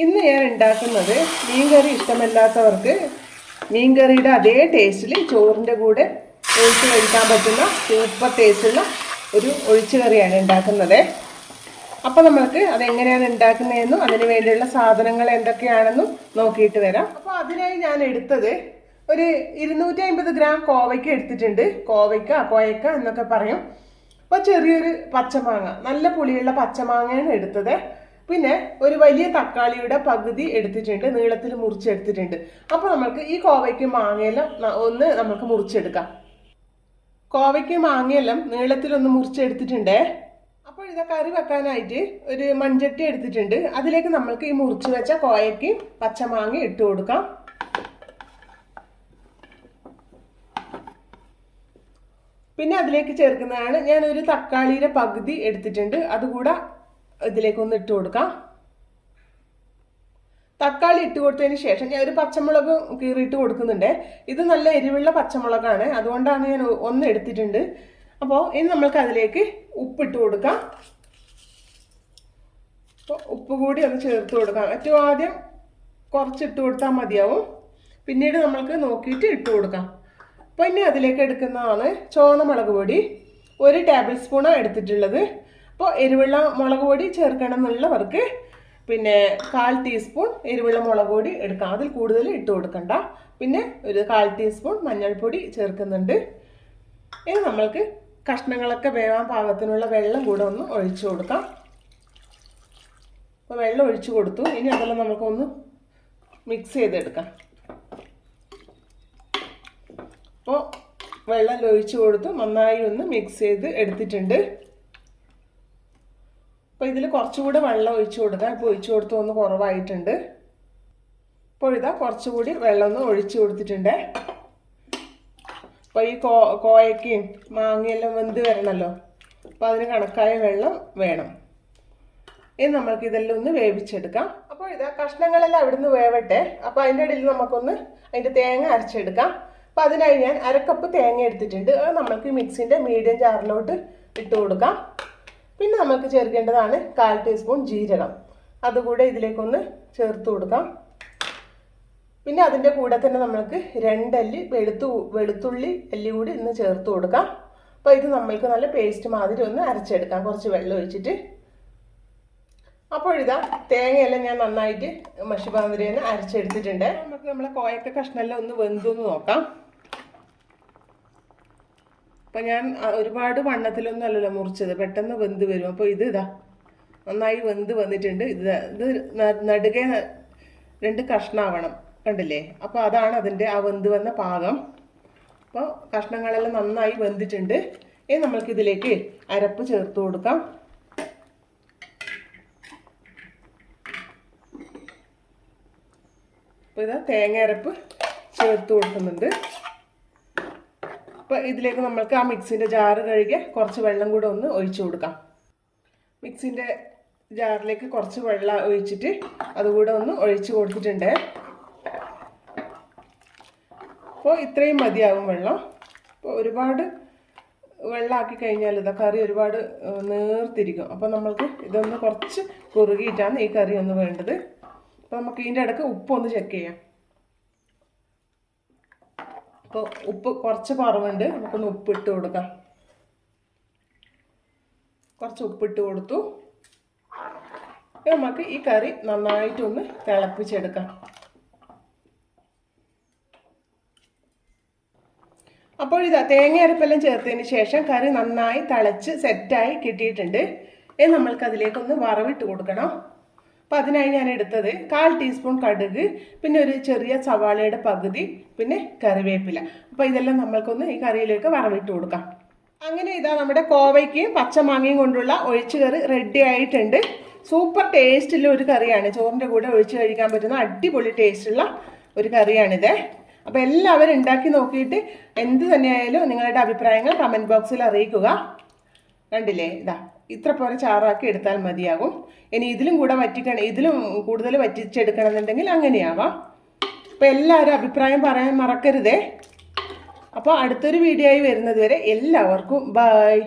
ഇന്ന് ഞാൻ ഉണ്ടാക്കുന്നത് മീൻകറി ഇഷ്ടമല്ലാത്തവർക്ക് മീൻകറിയുടെ അതേ ടേസ്റ്റിൽ ചോറിന്റെ കൂടെ ഒഴിച്ച് കഴിക്കാൻ പറ്റുന്ന സൂപ്പർ ടേസ്റ്റുള്ള ഒരു ഒഴിച്ചു കറിയാണ് ഉണ്ടാക്കുന്നത്. അപ്പോൾ നമ്മൾക്ക് അതെങ്ങനെയാണ് ഉണ്ടാക്കുന്നതെന്നും അതിന് വേണ്ടിയുള്ള സാധനങ്ങൾ എന്തൊക്കെയാണെന്നും നോക്കിയിട്ട് വരാം. അപ്പോൾ അതിനായി ഞാൻ എടുത്തത് ഒരു ഇരുന്നൂറ്റി അമ്പത് ഗ്രാം കോവയ്ക്ക എടുത്തിട്ടുണ്ട്. കോവയ്ക്ക കോയക്ക എന്നൊക്കെ പറയും. അപ്പോൾ ചെറിയൊരു പച്ചമാങ്ങ നല്ല പുളിയുള്ള പച്ചമാങ്ങയാണ് എടുത്തത്. പിന്നെ ഒരു വലിയ തക്കാളിയുടെ പകുതി എടുത്തിട്ടുണ്ട് നീളത്തിൽ മുറിച്ചെടുത്തിട്ടുണ്ട്. അപ്പോൾ നമ്മൾക്ക് ഈ കോവയ്ക്ക് മാങ്ങയെല്ലാം ഒന്ന് നമുക്ക് മുറിച്ചെടുക്കാം. കോവയ്ക്ക് മാങ്ങയെല്ലാം നീളത്തിലൊന്ന് മുറിച്ചെടുത്തിട്ടുണ്ടേ. അപ്പോൾ ഇതാ കറി വെക്കാനായിട്ട് ഒരു മൺചട്ടി എടുത്തിട്ടുണ്ട്. അതിലേക്ക് നമ്മൾക്ക് ഈ മുറിച്ച് വെച്ച കോവയ്ക്ക് പച്ചമാങ്ങ ഇട്ട് കൊടുക്കാം. പിന്നെ അതിലേക്ക് ചേർക്കുന്നതാണ് ഞാൻ ഒരു തക്കാളിയുടെ പകുതി എടുത്തിട്ടുണ്ട്. അതുകൂടെ ഇതിലേക്ക് ഒന്ന് ഇട്ട് കൊടുക്കാം. തക്കാളി ഇട്ട് കൊടുത്തതിന് ശേഷം ഞാൻ ഒരു പച്ചമുളക് കീറിയിട്ട് കൊടുക്കുന്നുണ്ട്. ഇത് നല്ല എരിവുള്ള പച്ചമുളകാണ്. അതുകൊണ്ടാണ് ഞാൻ ഒന്ന് എടുത്തിട്ടുണ്ട്. അപ്പോൾ ഇനി നമ്മൾക്ക് അതിലേക്ക് ഉപ്പിട്ട് കൊടുക്കാം. അപ്പോൾ ഉപ്പ് കൂടി ഒന്ന് ചേർത്ത് കൊടുക്കാം. ഏറ്റവും ആദ്യം കുറച്ചിട്ട് കൊടുത്താൽ മതിയാവും. പിന്നീട് നമ്മൾക്ക് നോക്കിയിട്ട് ഇട്ട് കൊടുക്കാം. അപ്പോൾ ഇനി അതിലേക്ക് എടുക്കുന്നതാണ് ചുവന്ന മുളക് പൊടി. ഒരു ടേബിൾ സ്പൂണാണ് എടുത്തിട്ടുള്ളത്. അപ്പോൾ എരിവുള്ള മുളക് പൊടി ചേർക്കണം എന്നുള്ളവർക്ക് പിന്നെ കാൽ ടീസ്പൂൺ എരിവുള്ള മുളക് പൊടി എടുക്കാം. അതിൽ കൂടുതൽ ഇട്ട് കൊടുക്കണ്ട. പിന്നെ ഒരു കാൽ ടീസ്പൂൺ മഞ്ഞൾപ്പൊടി ചേർക്കുന്നുണ്ട്. ഇനി നമ്മൾക്ക് കഷ്ണങ്ങളൊക്കെ വേവാൻ പാകത്തിനുള്ള വെള്ളം കൂടെ ഒന്ന് ഒഴിച്ചു കൊടുക്കാം. അപ്പോൾ വെള്ളം ഒഴിച്ചു കൊടുത്തു. ഇനി അതെല്ലാം നമുക്കൊന്ന് മിക്സ് ചെയ്തെടുക്കാം. അപ്പോൾ വെള്ളം ഒഴിച്ചു കൊടുത്തു. നന്നായി ഒന്ന് മിക്സ് ചെയ്ത് എടുത്തിട്ടുണ്ട്. അപ്പോൾ ഇതിൽ കുറച്ചുകൂടി വെള്ളം ഒഴിച്ചു കൊടുക്കാം. ഇപ്പോൾ ഒഴിച്ചു കൊടുത്തു ഒന്ന് കുറവായിട്ടുണ്ട്. ഇപ്പോൾ ഇതാ കുറച്ചുകൂടി വെള്ളം ഒന്ന് ഒഴിച്ചു കൊടുത്തിട്ടുണ്ട്. അപ്പോൾ ഈ കോ കോയക്കയും മാങ്ങയെല്ലാം വെന്ത് വരണമല്ലോ അപ്പോൾ അതിന് കണക്കായ വെള്ളം വേണം. ഇനി നമ്മൾക്ക് ഇതെല്ലാം ഒന്ന് വേവിച്ചെടുക്കാം. അപ്പോൾ ഇതാ കഷ്ണങ്ങളെല്ലാം അവിടുന്ന് വേവട്ടെ. അപ്പോൾ അതിന്റെ ഇടയിൽ നമുക്കൊന്ന് അതിന്റെ തേങ്ങ അരച്ചെടുക്കാം. അപ്പോൾ അതിനായി ഞാൻ അരക്കപ്പ് തേങ്ങ എടുത്തിട്ടുണ്ട്. അത് നമുക്ക് മിക്സിന്റെ മീഡിയം ജാറിലോട്ട് ഇട്ട് കൊടുക്കാം. പിന്നെ നമുക്ക് ചേർക്കേണ്ടതാണ് കാൽ ടീസ്പൂൺ ജീരകം. അതുകൂടെ ഇതിലേക്കൊന്ന് ചേർത്ത് കൊടുക്കാം. പിന്നെ അതിന്റെ കൂടെ തന്നെ നമ്മൾക്ക് രണ്ടല്ലി വെളുത്തു വെളുത്തുള്ളി അല്ലി കൂടി ഇന്ന് ചേർത്ത് കൊടുക്കാം. അപ്പോൾ ഇത് നമ്മൾക്ക് നല്ല പേസ്റ്റ് മാതിരി ഒന്ന് അരച്ചെടുക്കാം. കുറച്ച് വെള്ളം ഒഴിച്ചിട്ട്. അപ്പോൾ ഇതാ തേങ്ങയെല്ലാം ഞാൻ നന്നായിട്ട് മഷിപാന്തിരി തന്നെ അരച്ചെടുത്തിട്ടുണ്ട്. നമുക്ക് നമ്മളെ കോയക്ക കഷ്ണമെല്ലാം ഒന്ന് വെന്തു നോക്കാം. അപ്പം ഞാൻ ഒരുപാട് വണ്ണത്തിലൊന്നും അല്ലല്ലോ മുറിച്ചത്. പെട്ടെന്ന് വെന്ത് വരും. അപ്പോൾ ഇത് ഇതാ നന്നായി വെന്ത് വന്നിട്ടുണ്ട്. ഇത് ഇത് നടുകെ രണ്ട് കഷ്ണാവണം. കണ്ടില്ലേ? അപ്പോൾ അതാണ് അതിന്റെ ആ വെന്ത് വന്ന പാകം. അപ്പോൾ കഷ്ണങ്ങളെല്ലാം നന്നായി വെന്തിട്ടുണ്ട്. ഇനി നമ്മൾക്ക് ഇതിലേക്ക് അരപ്പ് ചേർത്ത് കൊടുക്കാം. അപ്പോൾ ഇതാ തേങ്ങ അരപ്പ് ചേർത്ത് കൊടുക്കുന്നുണ്ട്. അപ്പോൾ ഇതിലേക്ക് നമ്മൾക്ക് ആ മിക്സിന്റെ ജാറ് കഴുകി കുറച്ച് വെള്ളം കൂടെ ഒന്ന് ഒഴിച്ചു കൊടുക്കാം. മിക്സിന്റെ ജാറിലേക്ക് കുറച്ച് വെള്ളം ഒഴിച്ചിട്ട് അതുകൂടെ ഒന്ന് ഒഴിച്ച് കൊടുത്തിട്ടുണ്ട്. അപ്പോൾ ഇത്രയും മതിയാകും വെള്ളം. അപ്പോൾ ഒരുപാട് വെള്ളമാക്കി കഴിഞ്ഞാൽ ഇതാ കറി ഒരുപാട് നേർത്തിരിക്കും. അപ്പോൾ നമ്മൾക്ക് ഇതൊന്ന് കുറച്ച് കുറുകിയിട്ടാണ് ഈ കറി ഒന്ന് വേണ്ടത്. അപ്പോൾ നമുക്ക് ഇതിന്റെ ഇടയ്ക്ക് ഉപ്പൊന്ന് ചെക്ക് ചെയ്യാം. അപ്പോൾ ഉപ്പ് കുറച്ച് കുറവുണ്ട്. നമുക്കൊന്ന് ഉപ്പിട്ട് കൊടുക്കാം. കുറച്ച് ഉപ്പിട്ട് കൊടുത്തു. നമുക്ക് ഈ കറി നന്നായിട്ടൊന്ന് തിളപ്പിച്ചെടുക്കാം. അപ്പോൾ ഇതാ തേങ്ങ അരപ്പെല്ലാം ചേർത്തതിന് ശേഷം കറി നന്നായി തിളച്ച് സെറ്റായി കിട്ടിയിട്ടുണ്ട്. ഇനി നമ്മൾക്ക് അതിലേക്കൊന്ന് വറവിട്ട് കൊടുക്കണം. അപ്പോൾ അതിനായി ഞാൻ എടുത്തത് കാൽ ടീസ്പൂൺ കടുക് പിന്നെ ഒരു ചെറിയ സവാളയുടെ പകുതി പിന്നെ കറിവേപ്പില. അപ്പോൾ ഇതെല്ലാം നമ്മൾക്കൊന്ന് ഈ കറിയിലേക്ക് വറവിട്ട് കൊടുക്കാം. അങ്ങനെ ഇതാ നമ്മുടെ കോവയ്ക്കയും പച്ചമാങ്ങയും കൊണ്ടുള്ള ഒഴിച്ചുകറി റെഡി ആയിട്ടുണ്ട്. സൂപ്പർ ടേസ്റ്റുള്ള ഒരു കറിയാണ്. ചോറിന്റെ കൂടെ ഒഴിച്ച് കഴിക്കാൻ പറ്റുന്ന അടിപൊളി ടേസ്റ്റുള്ള ഒരു കറിയാണിത്. അപ്പോൾ എല്ലാവരും ഉണ്ടാക്കി നോക്കിയിട്ട് എന്ത് തന്നെയായാലും നിങ്ങളുടെ അഭിപ്രായങ്ങൾ കമന്റ് ബോക്സിൽ അറിയിക്കുക. കണ്ടില്ലേ? ഇതാ. ഇത്ര പോലെ ചാറാക്കി എടുത്താൽ മതിയാകും. ഇനി ഇതിലും കൂടെ വറ്റിക്കണം ഇതിലും കൂടുതൽ വറ്റിച്ചെടുക്കണം എന്നുണ്ടെങ്കിൽ അങ്ങനെയാവാം. അപ്പോൾ എല്ലാവരും അഭിപ്രായം പറയാൻ മറക്കരുതേ. അപ്പോൾ അടുത്തൊരു വീഡിയോ ആയി വരുന്നത് വരെ എല്ലാവർക്കും ബായ്